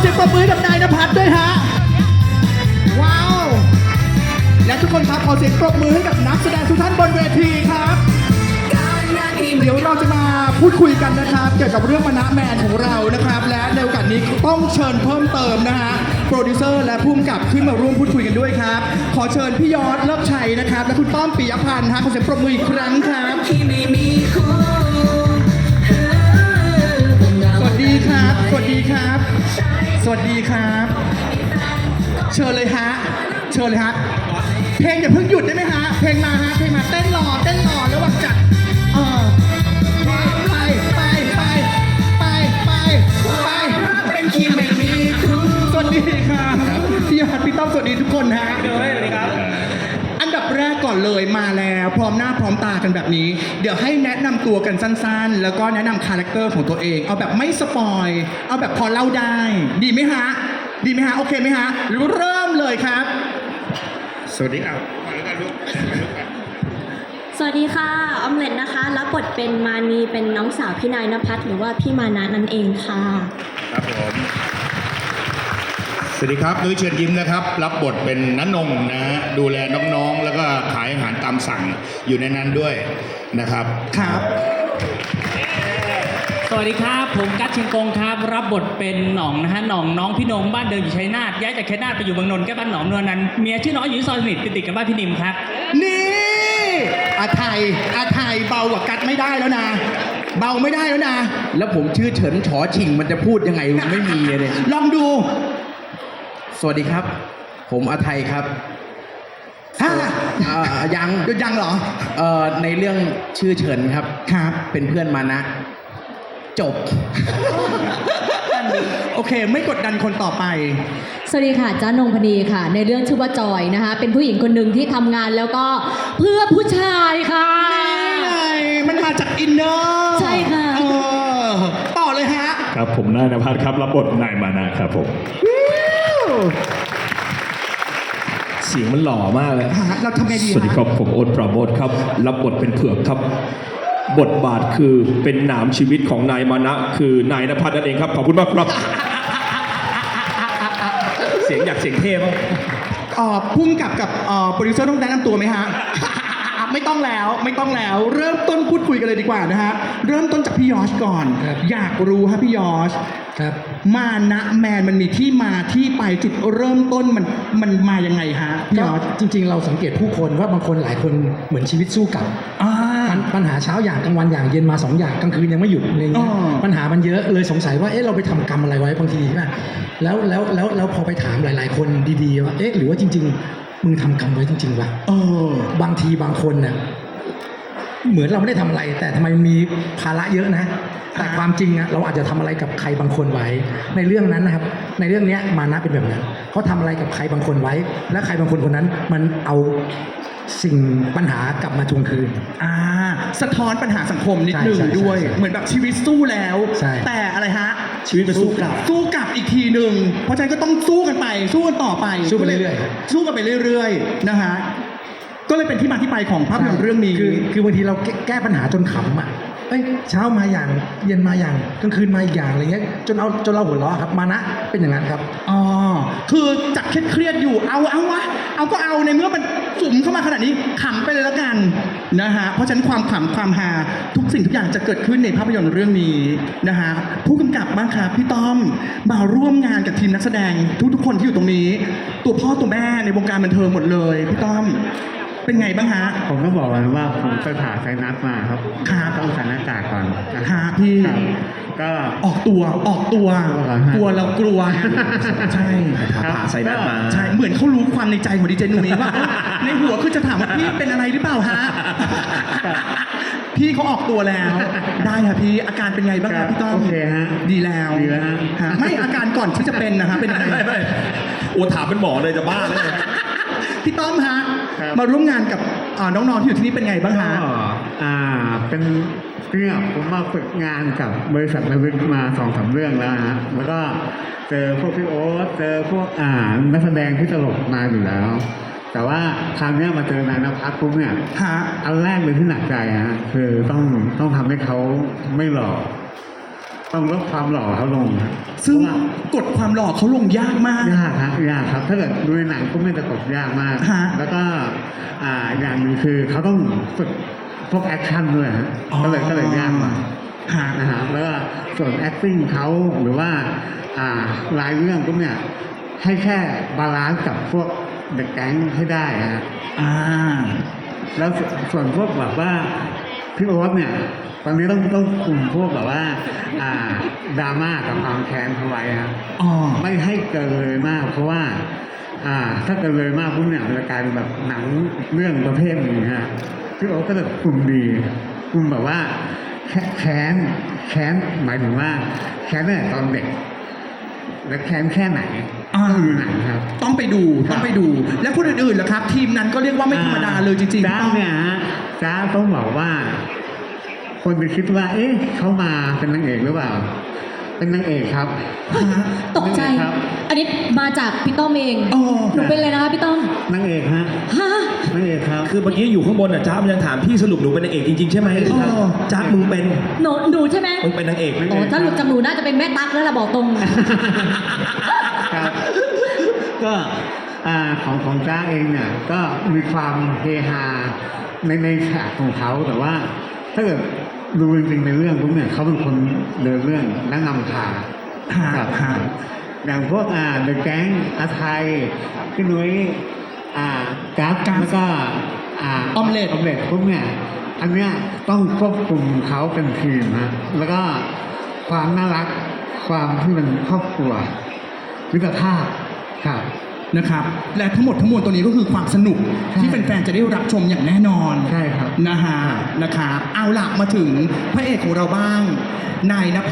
เสียงปรบมือกับนายนภัสด้วยฮะ ว้าว และทุกคนครับขอเสียงปรบมือให้กับนักแสดงทุกท่านบนเวทีครับ เดี๋ยวเราจะมาพูดคุยกันนะครับ เกี่ยวกับเรื่องมณะแมนของเรานะครับ และในโอกาสนี้ต้องเชิญเพิ่มเติมนะฮะโปรดิวเซอร์และผู้กำกับขึ้นมาร่วมพูดคุยกันด้วยครับ ขอเชิญพี่ยอดเลิกชัยนะครับ และคุณต้อมปิยพันธ์ฮะขอเสียงปรบมืออีกครั้งครับ ที่ไม่มีคู่ส สวัสดีครับ เชิญเลยฮะ เชิญเลยฮะ เพลงอย่าเพิ่งหยุดได้ไหมฮะ เพลงมาฮะ เพลงมาเต้นรอเต้นรอเลย อนเลยมาแล้วพร้อมหน้าพร้อมตากันแบบนี้ เดี๋ยวให้แนะนำตัวกันสั้นๆ แล้วก็แนะนำคาแรคเตอร์ของตัวเอง เอาแบบไม่สปอย เอาแบบพอเล่าได้ ดีไหมฮะ ดีไหมฮะ โอเคไหมฮะเริ่มเลยครับ สวัสดีครับมาแล้วกันลูกสวัสดีค่ะออมเล็ตนะคะ รับบทเป็นมานีเป็นน้องสาวพี่นายนภัสหรือว่าพี่มานะนั่นเองค่ะ ครับผม สวัสดีครับนุ้ยเชิญยิ้มนะครับ รับบทเป็นนันนงนะฮะดูแลน้องๆ แล้วก็ขายอาหารตามสั่งอยู่ในนั้นด้วยนะครับ ครับ สวัสดีครับ ผมกัตเชียงกงครับ รับบทเป็นหน่องนะฮะหน่องน้องพี่นงบ้านเดิมอยู่ชัยนาทย้ายจากชัยนาทไปอยู่บางนนท์แก้บ้านหนองนวลนั้นเมียชื่อน้อยอยู่ที่ซอยสนิทติดๆกับบ้านพี่นิมครับ นี่อาไทยอาไทยเบากว่ากัดไม่ได้แล้วนะ เบาไม่ได้แล้วนะ แล้วผมชื่อเฉินฉอชิงมันจะพูดยังไงมันไม่มีเลย ลองดู สวัสดีครับ ผมอาไทยครับฮ่าเอ่อยังยังเหรอ เอ่อในเรื่องชื่อเฉินครับ ครับ เป็นเพื่อนมานะ จบ โอเค ไม่กดดันคนต่อไป สวัสดีค่ะจ้านงพนีค่ะ ในเรื่องชื่อว่าจอยนะคะ เป็นผู้หญิงคนหนึ่งที่ทำงานแล้วก็เพื่อผู้ชายค่ะ นี่ไงมันมาจากอินเนอร์ใช่ค่ะ เออต่อเลยฮะ ครับผมนายนภัสครับรับบทนายมานะครับผม เสียงมันหล่อมากเลย ฮะเราทำไงดีฮะ สวัสดีครับ ผมโอ๊ตปราโมทครับ รับบทเป็นเผือกครับ บทบาทคือเป็นหนามชีวิตของนายมานะ คือนายนภัสนั่นเองครับ ขอบคุณมากครับ เสียงอยากเสียงเท่บ้างเอ่อพุ่งกับกับเอ่อโปรดิวเซอร์ต้องแนะนำตัวไหมฮะ ไม่ต้องแล้วไม่ต้องแล้ว เริ่มต้นพูดคุยกันเลยดีกว่านะฮะ เริ่มต้นจากพี่ยอชก่อน อยากรู้ฮะพี่ยอช ครับ มานะแมนมันมีที่มาที่ไปจุดเริ่มต้นมันมันมายังไงฮะพี่ยก็อชจริง ๆ เราสังเกตผู้คนว่าบางคนหลายคนเหมือนชีวิตสู้กลับอ่า ปัญปัญหาเช้าอย่างกลางวันอย่างเย็นมาสองอย่างกลางคืนยังไม่หยุดอะไรเงี้ยอ๋อ ปัญหามันเยอะเลยสงสัยว่าเอ๊ะเราไปทำกรรมอะไรไว้บางทีใช่ไหมแล้วแล้วแล้วแล้วพอไปถามหลาย ๆ คนดีๆว่าเอ๊ะหรือว่าจริง ๆ มึงทำกรรมไว้จริงๆวะ เออบางทีบางคนเนี่ย เหมือนเราไม่ได้ทำอะไร แต่ทำไมมันมีภาระเยอะนะ แต่ความจริงอะเราอาจจะทำอะไรกับใครบางคนไว้ ในเรื่องนั้นนะครับ ในเรื่องเนี้ยมานะเป็นแบบนั้นเขาทำอะไรกับใครบางคนไว้ และใครบางคนคนนั้นมันเอาสิ่งปัญหากลับมาทวงคืน อ่า สะท้อนปัญหาสังคมนิดนึงใช่ใช่ด้วยใช่เหมือนแบบชีวิตสู้แล้วใช่แต่อะไรฮะ ชีวิตมันสู้กลับ สู้กลับอีกทีหนึ่ง เพราะฉะนั้นก็ต้องสู้กันไป สู้กันต่อไป สู้ไปเรื่อยๆครับสู้กันไปเรื่อยๆ นะฮะ ก็เลยเป็นที่มาที่ไปของภาพยนตร์เรื่องนี้คือคือบางทีเราแก้แก้ปัญหาจนขำอะเอ้ยเช้ามาอย่างเย็นมาอย่างกลางคืนมาอีกอย่างอะไรเงี้ยจนเอาจนเราหัวเราะครับมานะเป็นอย่างนั้นครับอ๋อคือจากเครียดๆอยู่เอาเอาวะเอาก็เอาในเมื่อมันสุ่มเข้ามาขนาดนี้ขำไปเลยแล้วกันนะฮะเพราะฉะนั้นความขำความฮาทุกสิ่งทุกอย่างจะเกิดขึ้นในภาพยนตร์เรื่องนี้นะฮะผู้กำกับบ้างครับพี่ต้อมมาร่วมงานกับทีมนักแสดงทุกๆคนที่อยู่ตรงนี้ ตัวพ่อตัวแม่ในวงการบันเทิงหมดเลยพี่ต้อม เป็นไงบ้างฮะ ผมก็บอกเลยว่าผมไปผ่าไซนัสมาครับครับต้องใส่หน้ากากก่อนนะครับพี่ ครับก็ออกตัวออกตัวกลัวเหรอฮะกลัวเรากลัว ใช่ ครับผ่าไซนัสมา ใช่ เหมือนเขารู้ความในใจของดีเจนุ้ยว่า ในหัวคือจะถามว่าพี่เป็นอะไรหรือเปล่าฮะ พี่เขาออกตัวแล้ว ได้ค่ะพี่อาการเป็นไงบ้างครัคะบพี่ต้อมโอเคฮะดีแล้วดีแล้วฮะ ฮะไม่อาการก่อนที่จะเป็นนะคะเป็นยังไง ไม่ไม่โอ้ถามเป็นหมอเลยจะบ้าเลย พี่ต้อมฮะ ครับ มาร่วมงานกับอ่าน้องๆที่อยู่ที่นี่เป็นไงบ้างก็ฮะ อ่าเป็นเนี่ยผมมาฝึกงานกับบริษัทนาวิกมาสองสามเรื่องแล้วฮะแล้วก็เจอพวกพี่โอ๊ตเจอพวกอ่านักแสดงที่ตลกมาอยู่แล้ว แต่ว่าครั้งเนี้ยมาเจอนายนภัสปุ๊บเนี่ยฮะ อันแรกเลยที่หนักใจฮะคือต้องต้องทำให้เขาไม่หล่อ ต้องลดความหล่อเขาลงครับซึ่งเพราะว่ากดความหล่อเขาลงยากมากยากครับยากครับ ถ้าเกิดดูในหนังก็ไม่จะกดยากมาก ฮะแล้วก็อ่าอย่างหนึ่งคือเขาต้องฝึกพวกแอคชั่นด้วยฮะอ๋อ ก็เลยก็เลยยากหน่อย ฮะ นะฮะแล้วก็ส่วน acting เขาหรือว่าอ่ารายเรื่องก็เนี่ยให้แค่บาลานซ์กับพวกเด็กแก๊งให้ได้ฮะอ่า แล้วสส่วนพวกแบบว่า พี่โอ๊ตเนี่ยตอนนี้ต้องต้องคุมพวกแบบว่าอ่าดราม่ากับความแค้นเขาไว้ครับอ๋อไม่ให้เกินเลยมาก เพราะว่า อ่า ถ้าเกินเลยมากพวกเนี่ยมันจะกลายเป็นแบบหนังเรื่องประเภทหนึ่งฮะพี่โอ๊ตก็จะคุมดีคุมแบบว่าแค่แค้นแค้นหมายถึงว่าแค้นเนี่ยตอนเด็กและแค้นแค่ไหนอ่าต้องดูหนังครับ ต้องไปดูครับต้องไปดู แล้วคนอื่นๆล่ะครับ ทีมนั้นก็เรียกว่าไม่ธรรมดาเลยจริงๆจ้าต้องเนี่ยฮะ จ้าต้องบอกว่า คนจะคิดว่า เอ๊ะเขามาเป็นนางเอกหรือเปล่า เป็นนางเอกครับ ตกใจครับ อันนี้มาจากพี่ต้อมเองอ๋อหนูเป็นเลยนะคะพี่ต้อมนางเอกฮะฮะนางเอกครับ คือเมื่อกี้อยู่ข้างบนอะจ้ามันยังถามพี่สรุปหนูเป็นนางเอกจริงๆใช่ไหมเออจ้ามึงเป็นหนูหนูใช่ไหมมึงเป็นนางเอกโอ้ถ้าหลุดจากหนูน่าจะเป็นแม่ตั๊กแล้วล่ะบอกตรง ครับ ก็ อ่าของของจ้าเองเนี่ยก็มีความเฮฮาในในฉากของเขาแต่ว่า ถ้าเกิดดูจริงๆในเรื่องพวกเนี่ยเขาเป็นคนเดินเรื่องและนำทางฮะครับฮะอย่างพวกอ่าเดอะแก๊งอาไทยพี่นุ้ยอ่ากัฟกัฟแล้วก็อ่าออมเล็ตออมเล็ตพวกเนี่ยอันเนี้ยต้องควบคุมเขาเป็นทีมฮะแล้วก็ความน่ารักความที่มันครอบครัวมิตรภาพครับ นะครับ และทั้งหมดทั้งมวลตัวนี้ก็คือความสนุกใช่ที่แฟนๆจะได้รับชมอย่างแน่นอนใช่ครับนะฮะนะครับเอาล่ะมาถึงพระเอกของเราบ้างนายนภ